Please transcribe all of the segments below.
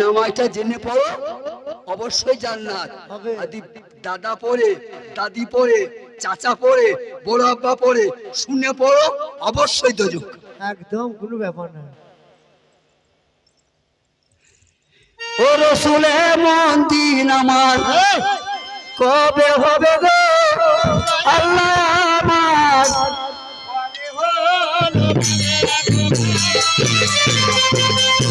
নামাজটা জেনে পড়ো। অবশ্যই জান্নাত। দাদা পড়ে দাদি পড়ে চাচা পড়ে বড় আব্বা পড়ে শুনে পড়ো অবশ্যই দোজক। একদম কোনো ব্যাপার না। ও রসুলে মন দিন আমার। কবে হবে গো? আল্লাহ আমার। ওই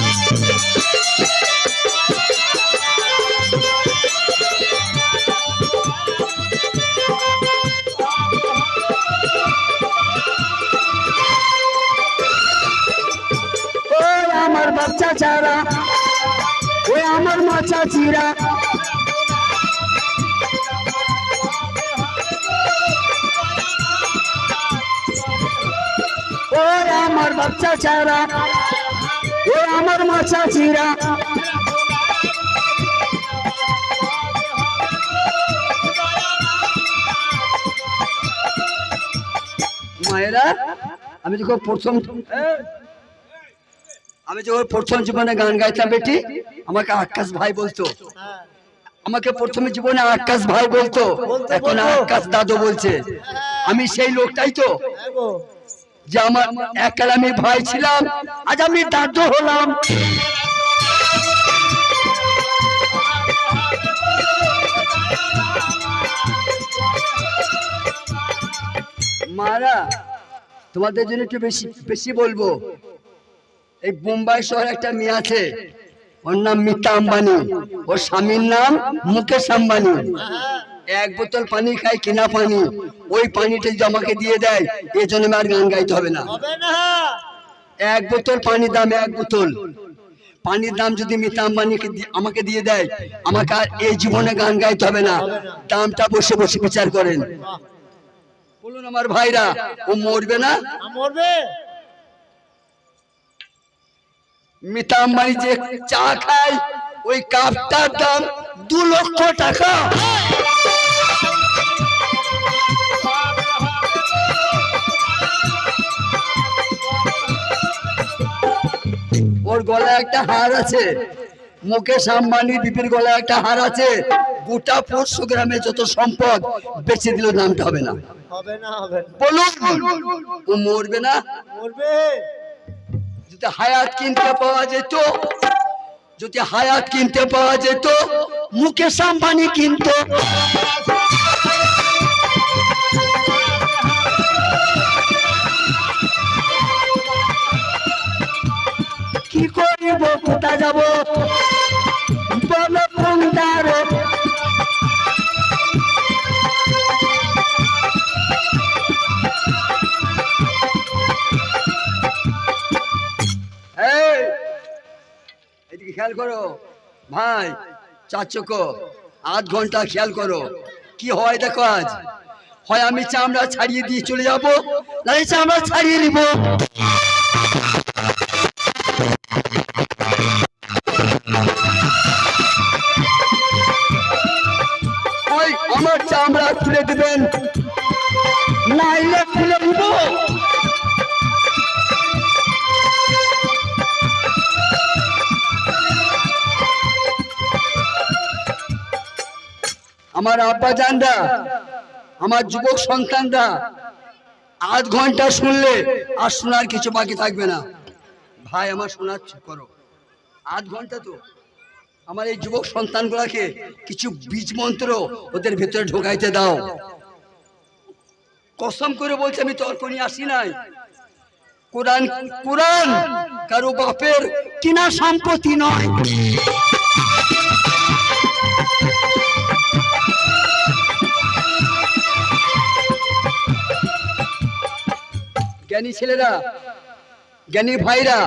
আমার বাচ্চা চারা ওই আমার মাচা চিরা। ওই আমার বাচ্চা চারা ওই আমার মাচা চিরা। মায়েরা, আমি যখন প্রথম আমি যখন প্রথম জীবনে গান গাইতাম বেটি, আমাকে আকাশ ভাই বলতো। আমাকে প্রথমে জীবনে আকাশ ভাই বলতো, এখন। আকাশ দাদু বলছে। আমি সেই লোকটাই তো, যে আমার এককাল আমি ভাই ছিলাম, আজ আমি দাদু হলাম। মারা, তোমাদের জন্য একটু বেশি বেশি বলব। এই বোম্বাই শহরে একটা মেয়ে আছে। ওর নাম মিতা আম্বানি। ওর স্বামীর নাম মুকেশ আম্বানি। এক বোতল পানি খাই কিনা পানি। ওই পানিটা যদি আমাকে দিয়ে দেয় এই জন্য আর গান গাইতে হবে না। এক বোতল পানির দাম এক বোতল। পানির দাম যদি মিতা আম্বানিকে আমাকে দিয়ে দেয় আমাকে আর এই জীবনে গান গাইতে হবে না। দামটা বসে বসে বিচার করেন। বলুন আমার ভাইরা ও মরবে না? মরবে। মিতা আম্বানি যে চা খায় ওই কাপটার দাম দু লক্ষ টাকা। ওর গলায় একটা হার আছে। মুকেশ আম্বানি বিপির গলায় একটা হার আছে। গোটা পরশু গ্রামে যত সম্পদ বেচে দিলেও দামটা হবে না। হবে না হবে বলুন ও মরবে না? মরবে। যদি হায়াত কিনতে পাওয়া যেত, যদি হায়াত কিনতে পাওয়া যেত মুকেশ আম্বানি কিনতো। কি করিব কোথা যাব? বলো কোনটার এই, এদিকে খেয়াল করো। ভাই চার চোখো আধ ঘণ্টা খেয়াল করো। কি হয় দেখো আজ? হয় আমি চামড়া ছাড়িয়ে দিয়ে চলে যাব নাহলে চামড়া ছাড়িয়ে নিব। আমার চামড়া খুলে দিবেন। আমার আব্বা জানরা আমার যুবক সন্তানরা আধ ঘণ্টা শুনলে আর শোনার কিছু বাকি থাকবে না। ভাই, আমার শোনার করো। আধ ঘণ্টা তো। আমার এই যুবক সন্তানগুলোকে কিছু বীজ মন্ত্র ওদের ভেতরে ঢোকাইতে দাও। কসম করে বলছে, আমি তর্ক নিয়ে আসি নাই। কোরআন কোরআন কারও বাপের কিনা সম্পত্তি নয়। জ্ঞানী ছেলেরা জ্ঞানী ভাইরা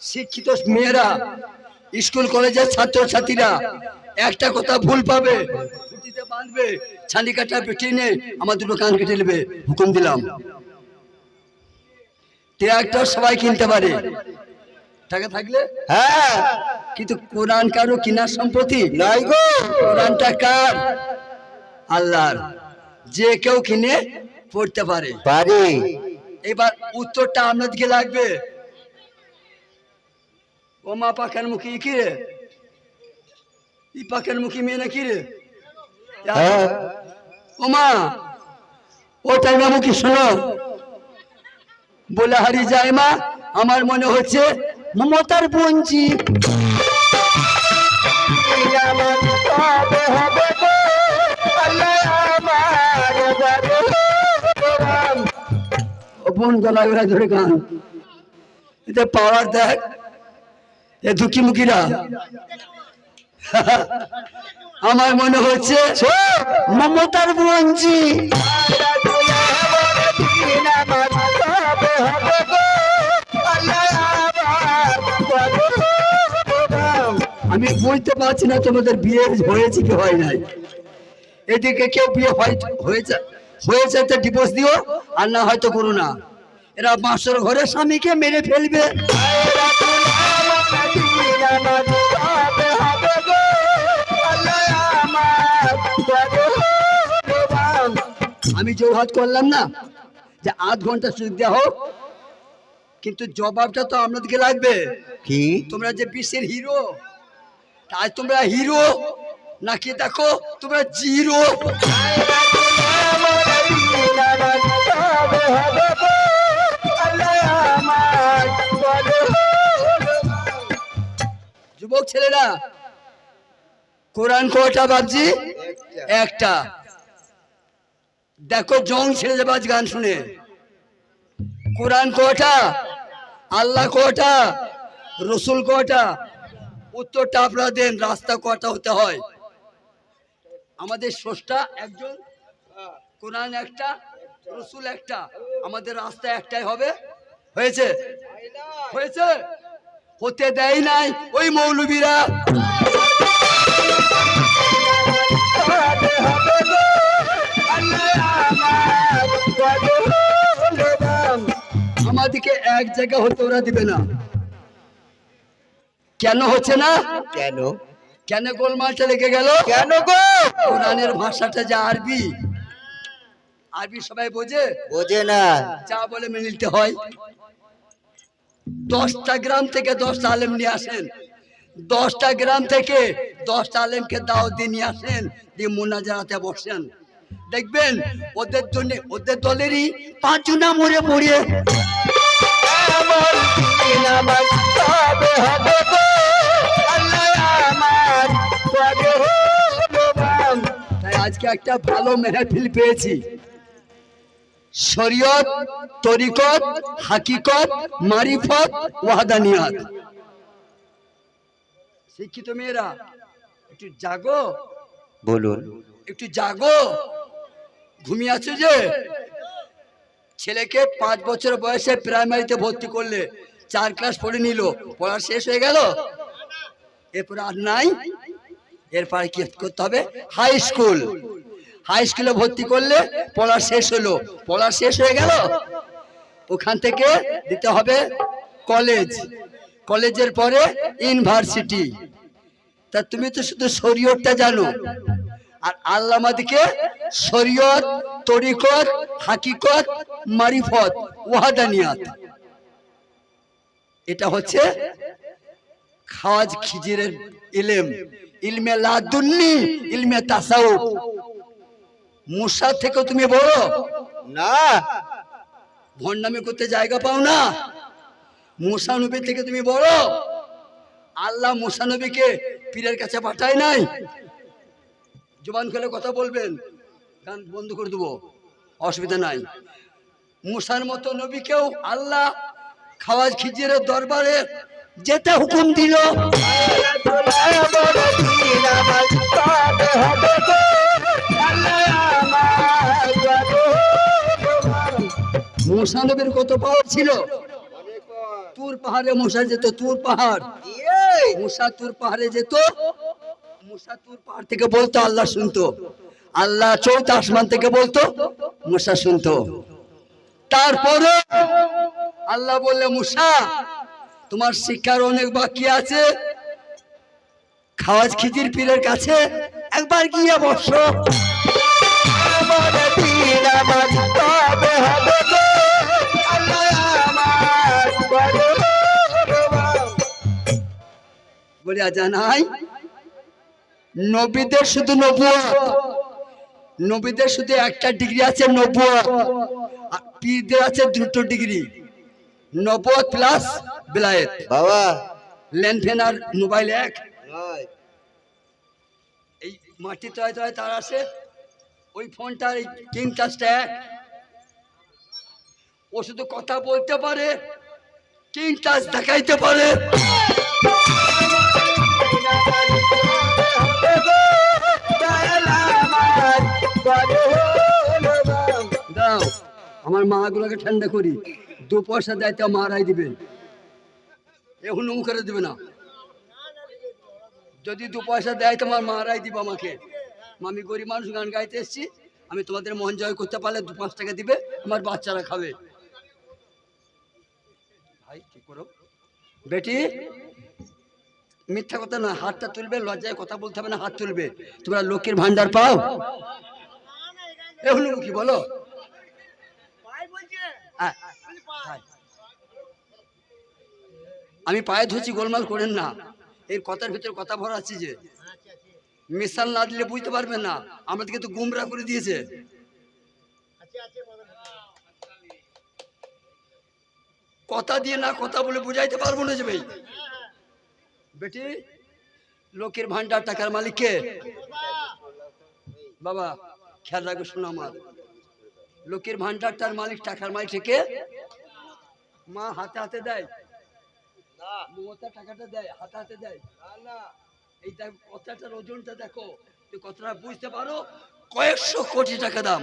শিক্ষিত মেয়েরা স্কুল কলেজের ছাত্রছাত্রীরা একটা কথা ভুল পাবে খুঁটিতে বাঁধবে ছানি কাটা আমার দুটো কান কেটে নেবে হুকুম দিলাম। ট্রাক্টর সবাই কিনতে পারে। টাকা থাকলে? হ্যাঁ। কিন্তু কোরআন কারও কিনার সম্পত্তি? গো। কোরআনটা কার? আল্লাহর। যে কেউ কিনে পড়তে পারে। পারি। এবার উত্তরটা আপনাদেরকে লাগবে। ও মা পাখের মুখী কি রে? ই পাখের মুখী মেয়ে না কি রে? হ্যাঁ। ও মা ও টাইমা মুখী শোনো। বলে হারি যায় মা আমার মনে হচ্ছে মমতার বঞ্চি। ও বোন গলা গলা ধরে গান। এতে পাওয়ার দেখ। এ দুঃখী মুখীরা আমার মনে হচ্ছে মমতার বঞ্চি আমি বুঝতে পারছি না তোমাদের বিয়ে হয়েছে কি হয় নাই। এদিকে কেউ বিয়ে হয় হয়েছে হয়েছে তো ডিভোর্স দিও, আর না হয়তো করো না। এরা বাঁশর ঘরে স্বামীকে মেরে ফেলবে। আমি জোহাত করলাম না যে আধ ঘণ্টা সুযোগ দেওয়া হোক কিন্তু জবাবটা তো আপনাদেরকে লাগবে। কি? তোমরা যে বিশ্বের হিরো তাই তোমরা হিরো নাকি দেখো তোমরা জিরো। যুবক ছেলেরা, কোরআন কটা বাবজি একটা। দেখো, জং ছেড়ে যাবে আজ গান শুনে। কোরআন কটা আল্লাহ কটা রসুল কটা উত্তরটা আপনারা দেন, রাস্তা কটা হতে হয়? আমাদের স্রষ্টা একজন, কোরআন একটা, রসুল একটা। আমাদের রাস্তা একটাই হবে। হয়েছে? হয়েছে? হতে দেয় নাই ওই মৌলবীরা। আমাদেরকে এক জায়গা হতে ওরা দিবে না। কেন হচ্ছে না? কেন? কেন গোলমালটা লেগে গেল? কেন গো? কোরআনের ভাষাটা যা আরবি। আরবি সবাই বোঝে? বোঝে না। যা বলে মেনে নিতে হয়। দশটা গ্রাম থেকে দশটা আলেম নিয়ে আসেন। দশটা গ্রাম থেকে দশটা আলেমকে দাওয়াত দিয়ে নিয়ে আসেন, দিয়ে মোনাজারাতে বসেন। দেখবেন ওদের জন্য, ওদের দলেরই পাঁচজনা মরে পড়িয়ে আজকে একটা ভালো মেহফিল পেয়েছি। শরীয়ত তরিকত হাকিকত মারিফত ওয়াহাদানিয়াত। শিক্ষিত মেয়েরা একটু জাগো। বলুন। একটু জাগো। ঘুমিয়ে আছে যে? ছেলেকে পাঁচ বছর বয়সে প্রাইমারিতে ভর্তি করলে চার ক্লাস পড়ে নিল পড়া শেষ হয়ে গেল? এরপর আর নাই? এরপরে কি করতে হবে? High school. হাই স্কুলে ভর্তি করলে পড়া শেষ হলো। পড়া শেষ হয়ে গেল? ওখান থেকে দিতে হবে কলেজ কলেজের পরে ইউনিভার্সিটি তা তুমি তো শুধু শরীয়তটা জানো। আর আল্লাহ আমাদেরকে শরীয়ত, তরিকত, হাকিকত, মারিফত, ওয়াহাদানিয়াত। এটা হচ্ছে খাওয়াজ খিজিরের ইলম। ইলমে লাদুন্নি, ইলমে তাসাউফ। মুসা থেকে তুমি বড়? না। ভণ্ডামি করতে জায়গা পাও না। মুসা নবী থেকে তুমি বড়? আল্লাহ মুসা নবীকে পীরের কাছে পাঠায় নাই। জবান খেলে কথা বলবেন। গান বন্ধ করে দেবো। অসুবিধা নাই। মুসার মতো নবীকেও আল্লাহ খাওয়াজ খিজিরের দরবারে যেতে হুকুম দিল। মুসা নবীর কত পাওয়ার ছিল? তুর পাহাড়ে মুসা যেত, তুর পাহাড়। মুসা তুর পাহাড়ে যেত মুসা তুর পাহাড় থেকে বলতো, আল্লাহ শুনতো। আল্লাহ আসমান থেকে বলতো মুসা শুনতো। তারপরে আল্লাহ বললে মুসা তোমার শিক্ষার অনেক বাকি আছে। খাওয়াজ খিজির পীরের কাছে একবার গিয়ে বসো। বলিয়া জানাই নবীদের শুধু নবুয়ত নবীদের শুধু একটা ডিগ্রি আছে নবুয়ত আর পীরদের আছে দুটো ডিগ্রি। নবুয়ত প্লাস বিলায়েত। বাবা। লেনফেন আর মোবাইল এক। এই মাটি তয় তয় তার আছে ওই ফোনটার এই কিং টাচটা এক ও শুধু কথা বলতে পারে, কিং টাচ দেখাইতে পারে। দাও, আমার মাগুলোকে ঠান্ডা করি, দু পয়সা দেয় তো মারাই দিবে। এখন করে দিবে না। যদি দু পয়সা দেয় তোমার মারাই দিব আমাকে। আমি গরিব মানুষ গান গাইতে এসেছি। আমি তোমাদের মন জয় করতে পারলে দু পাঁচ টাকা দিবে আমার বাচ্চারা খাবে। ভাই কি করো? বেটি মিথ্যা কথা না হাতটা তুলবে লজ্জায় কথা বলতে হবে না হাত তুলবে। তোমরা লোকের ভান্ডার পাও? এ হলো কি বলো। আমি পায়ে ধরছি গোলমাল করেন না। এর কথার ভিতরে কথা ভরা আছে যে মিশাল না দিলে বুঝতে পারবেন না। আমাদেরকে তো গুমরা করে দিয়েছে। কথা দিয়ে না কথা বলে বুঝাইতে পারব না যে ভাই। বেটি, লোকের ভান্ডার টাকার মালিক কে বাবা, খেয়াল রাখবে শোনো আমার। লোকের ভান্ডারটার মালিক, টাকার মালিক থেকে মা হাতে হাতে দেয়। মমতা টাকাটা দেয়, হাতে হাতে দেয়। এই কথাটার ওজনটা দেখো তুই কতটা বুঝতে পারো, কয়েকশো কোটি টাকা দাম।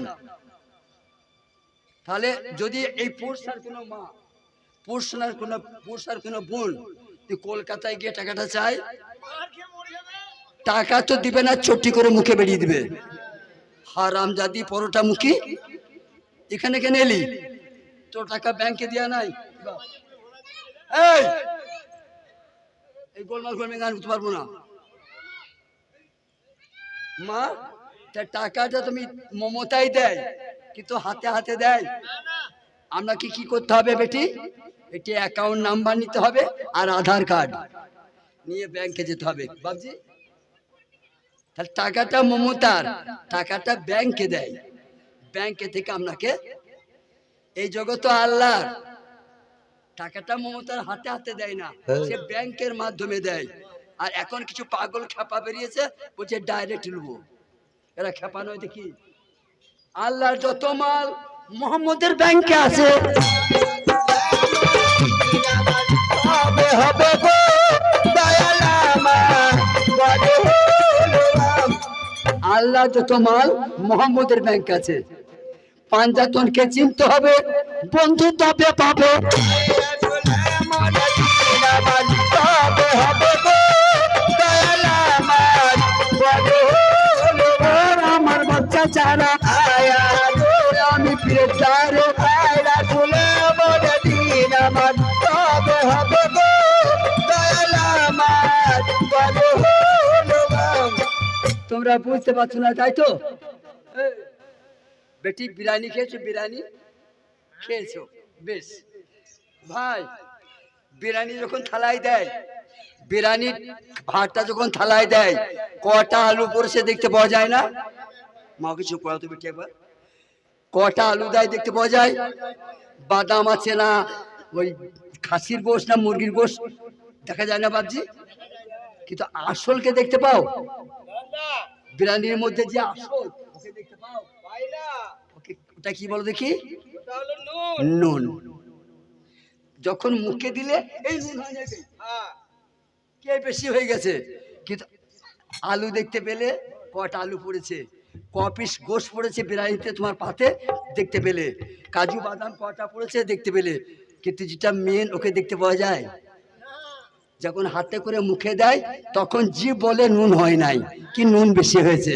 তাহলে যদি এই পুরুষার কোনো মা পুরুষার কোনো পুরুষার কোনো বোন, তুই কলকাতায় গিয়ে টাকাটা চাই, টাকা তো দিবে না, চটি করে মুখে বেরিয়ে দিবে। হারাম জাদি পরোটা মুখী, এখানে কেন এলি? তোর টাকা ব্যাংকে দেওয়া নাই। এই গোলমাল গোলমে গান করতে পারব না। মা তা টাকাটা তুমি মমতাই দেয় কিন্তু হাতে হাতে দেয়। আমরা কি কি করতে হবে বেটি? এটি অ্যাকাউন্ট নাম্বার নিতে হবে আর আধার কার্ড নিয়ে ব্যাংকে যেতে হবে। বাবজি তাহলে টাকাটা মমতার টাকাটা ব্যাংকে দেয়। ব্যাংকে থেকে আপনাকে এই জগৎ তো আল্লাহর টাকাটা মমতার হাতে হাতে দেয় না সে ব্যাংকের মাধ্যমে দেয়। আর এখন কিছু পাগল খেপা বেরিয়েছে বলছে ডাইরেক্ট নেব এরা খেপা নয় দেখি। আল্লাহর যত মাল মোহাম্মদের ব্যাংকে আছে। হবে গো আল্লাহ যত মাল মোহাম্মদের ব্যাংক আছে। পাঞ্জাতনকে চিনতে হবে বন্ধুত্ব তবে পাবে চারা আয়া আমি ফিরে চারে আয়রা হবে। তোমরা বুঝতে পারছ না, তাই তো? বেটি, বিরিয়ানি খেয়েছো? বিরিয়ানি? খেয়েছো? বেশ। ভাই, বিরিয়ানি যখন থালায় দেয়, বিরিয়ানির ভাতটা যখন থালায় দেয়, কটা আলু পড়েছে দেখতে পাওয়া যায় না? মা কিছু পড়াতো বেটি একবার। কটা আলু দেয় দেখতে পাওয়া যায়? বাদাম আছে না ওই খাসির গোশ না মুরগির গোশ? দেখা যায় না বাবজি কিন্তু আসলকে দেখতে পাও? বিরিয়ানির মধ্যে যে আসল পাও? ওকে, ওটা কি বলো দেখি? নুন। যখন মুখে দিলে, এই কে বেশি হয়ে গেছে? কিন্তু আলু দেখতে পেলে কটা আলু পড়েছে? ক পিস গোশ পড়েছে বিরিয়ানিতে তোমার পাতে, দেখতে পেলে। কাজু বাদাম কটা পড়েছে, দেখতে পেলে। কিন্তু যেটা মেন ওকে দেখতে পাওয়া যায়। যখন হাতে করে মুখে দেয়, তখন জি বলে নুন হয় নাই। কি নুন বেশি হয়েছে?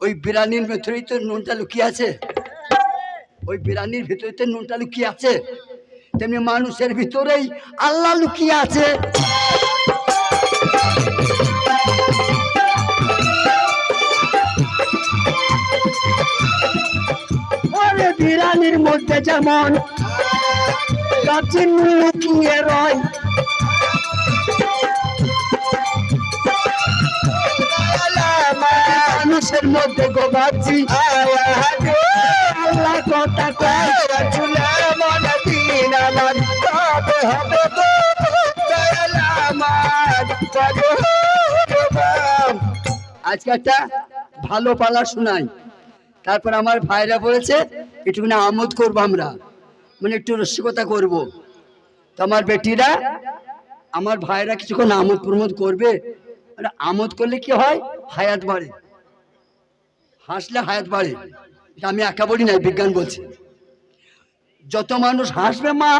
ওই বিরিয়ানির ভেতরেই তো নুনটা লুকিয়ে আছে। ওই বিরিয়ানির ভেতরে তো নুনটা লুকিয়ে আছে। তেমনি মানুষের ভিতরেই আল্লাহ লুকিয়ে আছে। পানির মধ্যে যেমন লুকিয়ে রয়। মানুষের মধ্যে গোবাচ্ছি আজকে একটা ভালো পালা শুনাই। তারপর আমার ভাইরা বলেছে একটুখানি আমোদ করব আমরা। মানে একটু রসিকতা করব। তো আমার বেটিরা, আমার ভাইরা কিছুক্ষণ আমোদ প্রমোদ করবে। আর আমোদ করলে কি হয়? হায়াত বাড়ে। হাসলে হায়াত বাড়ে। এটা আমি একা বলি না বিজ্ঞান বলছে। যত মানুষ হাসবে মা,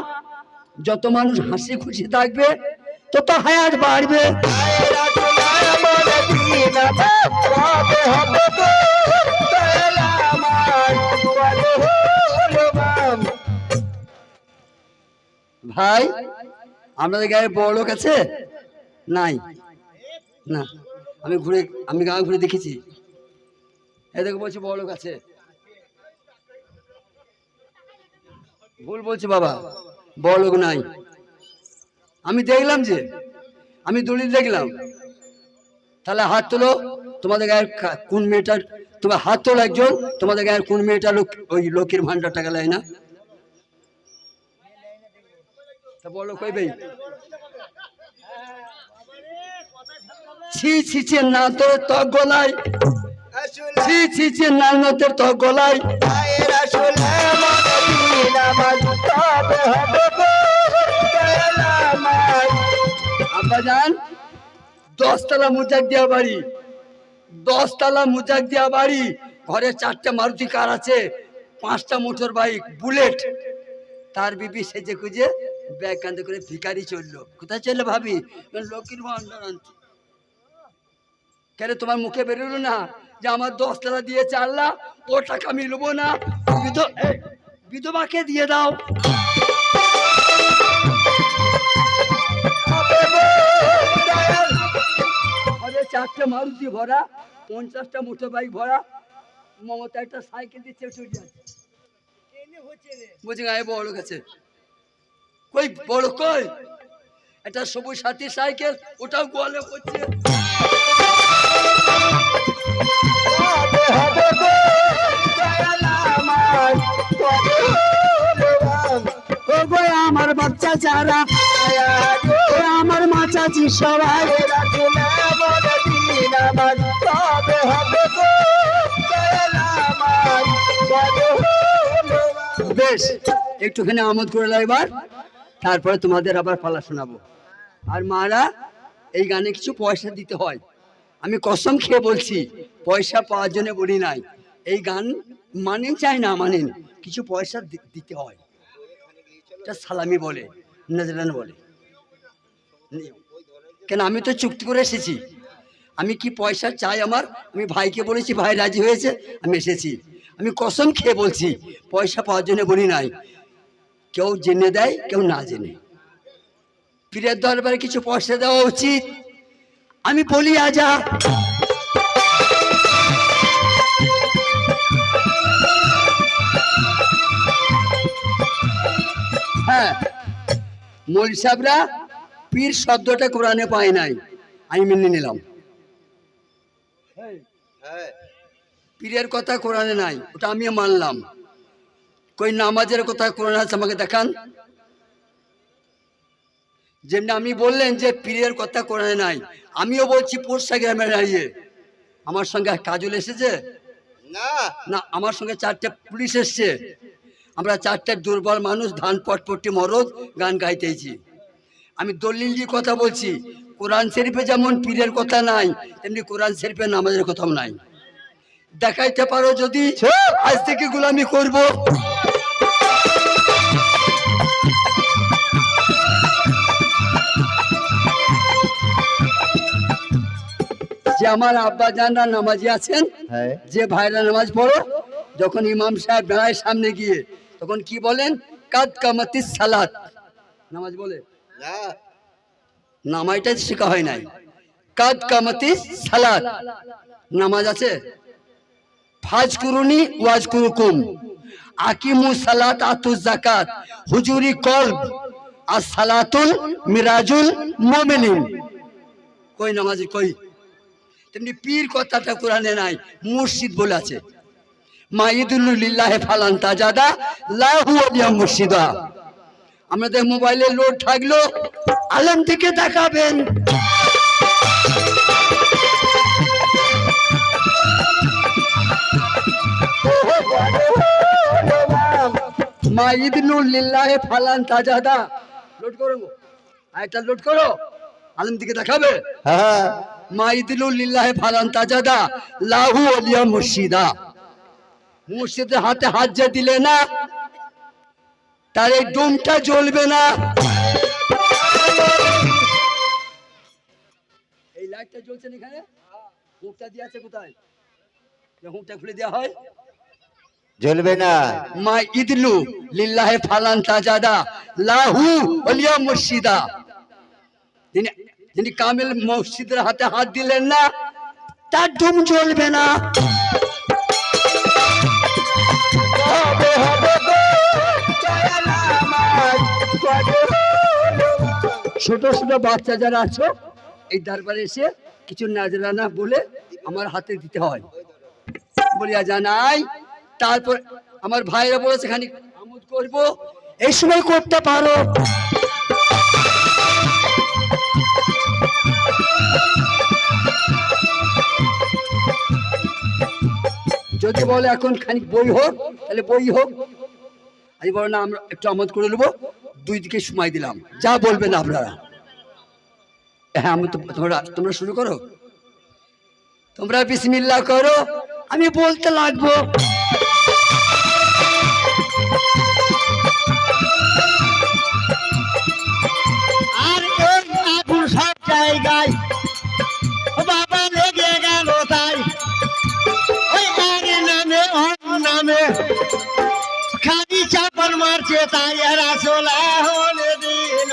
যত মানুষ হাসি খুশি থাকবে, তত হায়াত বাড়বে। ভাই, আপনাদের গায়ে বড় লোক আছে? নাই। না, আমি ঘুরে, আমি গাঁ ঘুরে দেখেছি। এদেরকে বলছি বড় লোক আছে। ভুল বলছি বাবা, বড় লোক নাই। আমি দেখলাম যে, আমি দলিল দেখলাম। তাহলে হাত তোলো, তোমাদের গায়ের কা- কোন মেয়েটার তোমার হাত তোলো একজন তোমাদের গায়ের কোন মেয়েটা লোক ওই লোকের ভান্ডার টাকা নেয় না? তা বলো কই ভাই? ছি ছি ছি না তোর ত্বক গলায়। ছি ছি ছি না না তোর ত্বক গলায় আব্বা যান দশতলা মুজাক দিয়া বাড়ি। দশতলা মুজাক দিয়া বাড়ি, ঘরে চারটে মারুতি কার আছে, পাঁচটা মোটর বাইক, বুলেট। তার বিবি সেজে খুঁজে ব্যাগ কান্দে করে ভিখারি চলল। কোথায় চলল ভাবি? লক্ষ্মীর আনতে। কেন তোমার মুখে বেরোলো না? যে আমার দশ দশতলা দিয়ে চাল্লা ও টাকা মিলবো না? বিধ- বিধবাকে দিয়ে দাও। ঘরে চারটে মারুতি ভরা, পঞ্চাশটা মোটর বাইক ভরা, মমতা একটা সাইকেল দিচ্ছে চলে যাচ্ছে বলছি গায়ে বড় আছে। কই, বড় কই? একটা সবুজ সাথী সাইকেল, ওটাও গোয়ালে করছে আমার বাচ্চা চারা মাচাচি সবাই। বেশ, একটুখানি আমোদ করে এবার, তারপরে তোমাদের আবার পালা শোনাবো। আর মারা, এই গানে কিছু পয়সা দিতে হয়। আমি কসম খেয়ে বলছি, পয়সা পাওয়ার জন্য বলি নাই। এই গান মানেন চাই না মানেন, কিছু পয়সা দিতে হয়। এটা সালামি বলে, নজরান বলে। কেন, আমি তো চুক্তি করে এসেছি। আমি কি পয়সা চাই আমার? আমি ভাইকে বলেছি, ভাই রাজি হয়েছে, আমি এসেছি। আমি কসম খেয়ে বলছি, পয়সা পাওয়ার জন্য বলি নাই। কেউ জেনে দেয়, কেউ না জেনে। পীরের দরবারে কিছু পয়সা দেওয়া উচিত। আমি বলি, আজা হ্যাঁ মৌল সাহেবরা পীর শব্দটা কোরআনে পায় নাই। আমি মেনে নিলাম। পীরের কথা কোরআনে নাই ওটা আমিও মানলাম। কই নামাজের কথা কোরআনে আছে আমাকে দেখান। যেমনি আমি বললেন যে পীরের কথা কোরআনে নাই আমিও বলছি পোরশা গ্রামে দাঁড়িয়ে আমার সঙ্গে কাজল এসেছে? না। না আমার সঙ্গে চারটে পুলিশ এসছে। আমরা চারটে দুর্বল মানুষ ধান পটপটি মরদ গান গাইতেছি। আমি দলিল দিয়ে কথা বলছি। কোরআন শরীফে যেমন পীরের কথা নাই তেমনি কোরআন শরীফে নামাজের কথাও নাই। দেখাইতে পারো যদি আজ থেকে গোলামি করব। যে আমার আব্বা জানরা নামাজি আছেন হ্যাঁ। যে ভাইরা নামাজ পড়ো যখন ইমাম সাহেব দাঁড়ায় সামনে গিয়ে তখন কি বলেন? কাদ কামাতি সালাত। নামাজ বলে? না নামাজটা শেখা হয় নাই। কাদ কামাতি সালাত। নামাজ আছে? ফাজ কুরুনি, ওয়াজ কুরুকুম। আকিমু সালাত, আতু জাকাত হুজুরি কলব। আর সালাতুল মিরাজুল মুমিনিন। কই নামাজি, কই? তেমনি পীর কথাটা কোরআনে নাই, মুর্শিদ বলে আছে। মাইদুল্লিল্লাহ ফালান তাজাদা লাহু মুর্শিদা। আমাদের মোবাইলে লোড থাকল। আলম থেকে দেখাবেন। মাইদুল্লিল্লাহ ফালান তাজাদা। লোড করো লোড করো। আলম দেখাবে? হ্যাঁ। ফালান তাজাদা। লাহু আলিয়া মুর্শিদা। মুর্শিদের হাতে হাত যে দিলে না তার এই ডোমটা জ্বলবে না। এই লাইটটা জ্বলছে না এখানে? হুকটা দিয়ে আছে কোথায়? যে হুকটা খুলে দেওয়া হয়। জ্বলবে না। মা ইদলু লিল্লাহে ফালান তাজাদা লাহু অলিয়া মুর্শিদা। তিনি যিনি কামিল মসজিদের হাতে হাত দিলেন না তার ধুম জ্বলবে না। ছোট ছোট বাচ্চা যারা আছো, এই দরবারে এসে কিছু নাজরানা বলে আমার হাতে দিতে হয়। বলিয়া জানাই, তারপর আমার ভাইরা বলেছে খানিক আমোদ করব এই সময় করতে পারো। যদি বলে এখন খানিক বই হোক, তাহলে বই হোক। আমি বলো না, আমরা একটু আমোদ করে নেব। দুই দিকে সময় দিলাম। যা বলবেন আপনারা। হ্যাঁ আমি তো তোমরা তোমরা শুরু করো। তোমরা বিসমিল্লা করো, আমি বলতে লাগবো। আর এই আগুন সব জায়গায় মারছে তাই আর আসলা হলে দিন